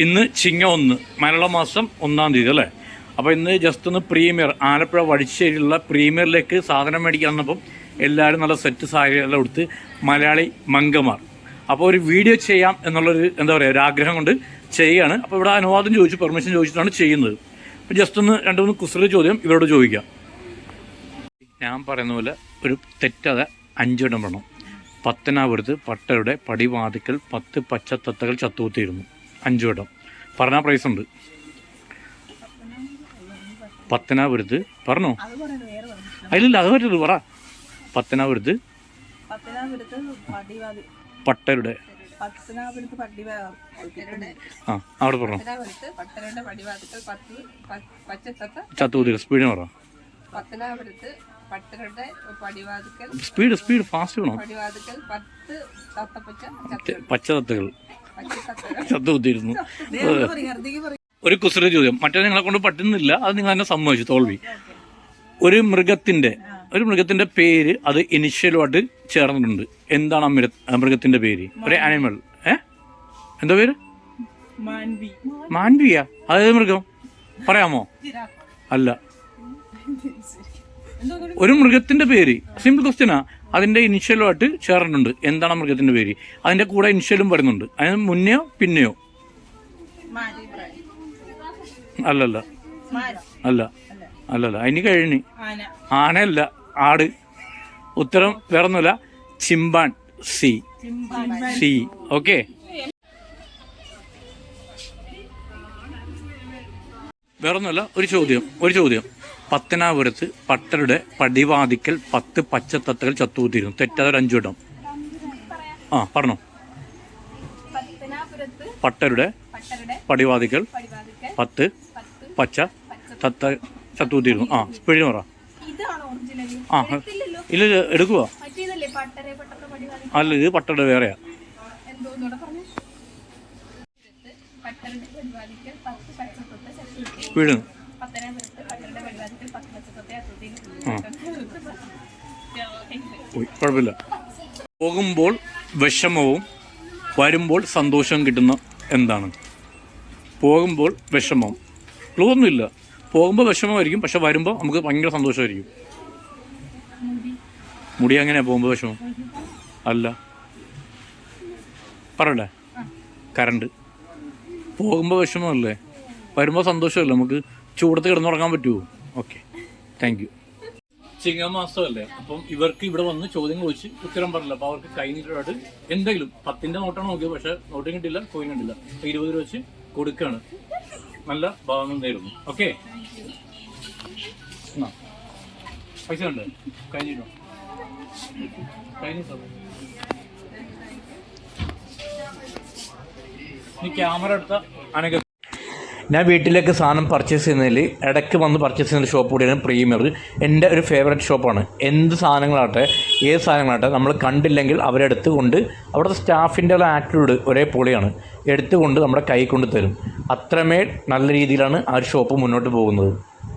ഇന്ന് ചിങ്ങ ഒന്ന് മലയാള മാസം ഒന്നാം തീയതി അല്ലേ? അപ്പോൾ ഇന്ന് ജസ്റ്റ് ഒന്ന് പ്രീമിയർ ആലപ്പുഴ വഴിശ്ശേരിയിലുള്ള പ്രീമിയറിലേക്ക് സാധനം മേടിക്കാൻ വന്നപ്പം എല്ലാവരും നല്ല സെറ്റ് സാരി എല്ലാം എടുത്ത് മലയാളി മങ്കമാർ അപ്പോൾ ഒരു വീഡിയോ ചെയ്യാം എന്നുള്ളൊരു എന്താ പറയുക ഒരു ആഗ്രഹം കൊണ്ട് ചെയ്യുകയാണ്. അപ്പോൾ ഇവിടെ അനുവാദം ചോദിച്ചു പെർമിഷൻ ചോദിച്ചിട്ടാണ് ചെയ്യുന്നത്. അപ്പോൾ ജസ്റ്റ് ഒന്ന് രണ്ട് മൂന്ന് കുസൃതി ചോദ്യം ഇവരോട് ചോദിക്കാം. ഞാൻ പറയുന്ന പോലെ ഒരു തെറ്റാതെ അഞ്ചിടം വേണം പത്തനാപുരത്ത് പട്ടരുടെ പടിവാതിക്കൽ പത്ത് പച്ചത്തത്തകൾ ചത്തുകുത്തിയിരുന്നു. അഞ്ചു വട്ടം. പറഞ്ഞ പ്രൈസ് ഉണ്ട്. പത്തനാപുരത്ത് പറഞ്ഞോ? അതിലില്ല അത് പറ്റുള്ളൂ പറ. പത്തനാപുരത്ത് പട്ടരുടെ. ആ അവിടെ പറഞ്ഞു. ചത്തുകുത്തി സ്പീഡ് പറ. സ്പീഡ് സ്പീഡ് ഫാസ്റ്റ് വേണം? പച്ചതത്തുകൾ തത്തപ്പച്ച കുത്തിയിരുന്നു. ഒരു കുസൃതി ചോദ്യം. മറ്റേ നിങ്ങളെ കൊണ്ട് പറ്റുന്നില്ല. അത് നിങ്ങൾ തന്നെ സമ്മതിച്ചു തോൽവി. ഒരു മൃഗത്തിന്റെ ഒരു മൃഗത്തിന്റെ പേര് അത് ഇനിഷ്യലുമായിട്ട് ചേർന്നിട്ടുണ്ട്. എന്താണ് ആ മൃഗത്തിന്റെ പേര്? ഒരു ആനിമൽ ഏ? എന്താ പേര്? മാൻവി. മാൻവിയ? അതേത് മൃഗം? പറയാമോ? അല്ല. ഒരു മൃഗത്തിന്റെ പേര്. സിമ്പിൾ ക്വസ്റ്റ്യനാ അതിന്റെ ഇനിഷ്യലുമായിട്ട് ചേർന്നിട്ടുണ്ട്. എന്താണ് മൃഗത്തിന്റെ പേര്? അതിന്റെ കൂടെ ഇനിഷ്യലും വരുന്നുണ്ട്. അതിന് മുന്നെയോ പിന്നെയോ? അല്ലല്ല. അല്ല. അല്ലല്ല. അതിന് കഴിഞ്ഞ് ആന. ആനയല്ല. ആട്. ഉത്തരം വേറൊന്നുമില്ല. ചിമ്പാൻ. സി. സി. ഓക്കെ. വേറൊന്നുമല്ല. ഒരു ചോദ്യം. ഒരു ചോദ്യം. പത്തനാപുരത്ത് പട്ടരുടെ പടിവാതിക്കൽ പത്ത് പച്ചത്തത്തകൾ ചത്തുകൂത്തിരുന്നു തെറ്റാതെ ഒരു അഞ്ചു ഇടം. ആ പറഞ്ഞോ. പട്ടരുടെ പടിവാതിക്കൽ പത്ത് പച്ച തത്ത ചത്തുകൂത്തിരുന്നു ആ സ്പീഡ് പറ. ആ ഇല്ല എടുക്കുക അല്ല ഇത് പട്ടരുടെ വേറെയാ. എന്തോന്നൂടെ പറഞ്ഞു പട്ടരുടെ പടിവാതിക്കൽ പത്ത് പച്ചത്തൊത്ത ചത്തുരുത്തി സ്പീഡ് പത്തനാപുരത്ത് പട്ടരുടെ പടിവാതിക്കൽ പത്ത് പച്ചത്തൊത്ത ചത്തുരുത്തി പോയി കുഴപ്പമില്ല. പോകുമ്പോൾ വിഷമവും വരുമ്പോൾ സന്തോഷവും കിട്ടുന്ന എന്താണ്? പോകുമ്പോൾ വിഷമം. ക്ലൂ ഒന്നുമില്ല പോകുമ്പോൾ വിഷമമായിരിക്കും പക്ഷെ വരുമ്പോൾ നമുക്ക് ഭയങ്കര സന്തോഷമായിരിക്കും. മുടി അങ്ങനെയാ പോകുമ്പോൾ വിഷമം? അല്ല. പറയണ്ടേ കറണ്ട് പോകുമ്പോൾ വിഷമമല്ലേ? വരുമ്പോൾ സന്തോഷമല്ലേ? നമുക്ക് ചൂടത്ത് കിടന്നുറങ്ങാൻ പറ്റുമോ? ഓക്കെ. Thank you. ചിങ്ങമാസമല്ലേ അപ്പം ഇവർക്ക് ഇവിടെ വന്ന് ചോദ്യം ചോദിച്ച് ഉത്തരം പറഞ്ഞില്ല. അപ്പൊ അവർക്ക് കൈനീട്ടമായിട്ട് എന്തെങ്കിലും പത്തിന്റെ നോട്ടാണ് നോക്കിയത് പക്ഷെ നോട്ടും കിട്ടില്ല കോയിൻ കിട്ടില്ല അപ്പൊ ഇരുപത് രൂപ വെച്ച് കൊടുക്കാണ്. നല്ല ഭാഗങ്ങൾ നേരുന്നു. ഓക്കെ പൈസ ഉണ്ട്? കഴിഞ്ഞിട്ടോ കഴിഞ്ഞിട്ടോ ഇനി ക്യാമറ എടുത്ത അനക ഞാൻ വീട്ടിലേക്ക് സാധനം പർച്ചേസ് ചെയ്യുന്നതിൽ ഇടയ്ക്ക് വന്ന് പർച്ചേസ് ചെയ്യുന്ന ഷോപ്പ് കൂടിയാണ് പ്രീമിയർ എന്റെ ഒരു ഫേവറേറ്റ് ഷോപ്പാണ് എന്ത് സാധനങ്ങളാട്ടെ ഏത് സാധനങ്ങളാട്ടെ നമ്മൾ കണ്ടില്ലെങ്കിൽ അവരെടുത്ത് കൊണ്ട് അവിടുത്തെ സ്റ്റാഫിന്റെ ഉള്ള ആറ്റിറ്റ്യൂഡ് ഒരേ പൊളിയാണ്. എടുത്തുകൊണ്ട് നമ്മുടെ കൈ കൊണ്ട് തരും. അത്രമേൽ നല്ല രീതിയിലാണ് ആ ഒരു ഷോപ്പ് മുന്നോട്ട് പോകുന്നത്.